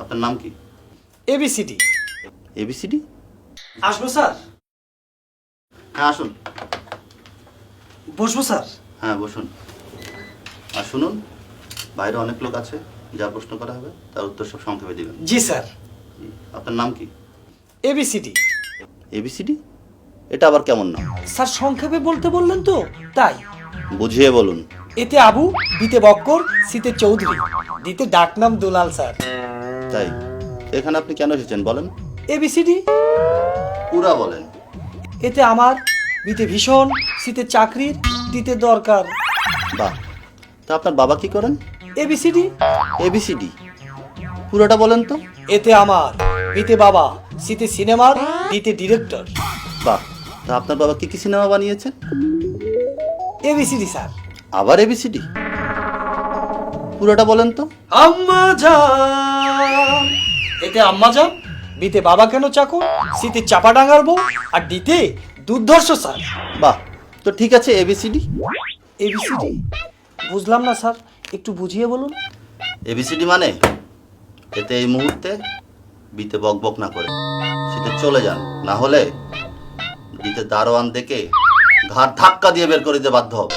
আপনার নাম কি? A B C D A B C D আসব স্যার। হ্যাঁ আসুন। বসবো স্যার। হ্যাঁ বসুন। আর শুনুন বাইরে অনেক লোক আছে যা প্রশ্ন করা হবে তার উত্তর সব সংক্ষেপে দিবেন। জি স্যার। আপনার নাম কি? এবিসিডি এবিসিডি এটা আবার কেমন নাম? স্যার সংক্ষেপে বলতে বললেন তো তাই। বুঝিয়ে বলুন। এতে আবু বিতে বক্কর সিতে চৌধুরী দিতে ডাকনাম দুলাল স্যার। তাই। এখানে আপনি কেন এসেছেন বলেন? এবিসিডি পুরা বলেন। এতে আমার বিতে ভীষণ সিতে চাকরির দিতে দরকার। বাহ। তা আপনার বাবা কি করেন? এবিসিডি এবিসিডি পুরোটা বলেন তো। এতে আমার বিতে বাবা সিতে সিনেমার দিতে ডিরেক্টর। বাহ। তা আপনার বাবা কি কি সিনেমা বানিয়েছেন? ABCD sir. আবার এবিসিডি পুরোটা বলেন তো। আম্মা যান এতে আম্মা যান বিতে বাবা কেন চাকর? সিতে চাপা ডাঙ্গার বউ আর দিতে দুর্ধর্ষ স্যার। বাহ তো ঠিক আছে এবিসিডি এবিসিডি বুঝলাম না স্যার একটু বুঝিয়ে বলুন। এবিসিডি মানে? এতে এই মুহূর্তে বিতে বক বক না করে সেটা চলে যান। না হলে বিতে দারোয়ান দেখে ঘাট ধাক্কা দিয়ে বের করে দিতে বাধ্য হবে।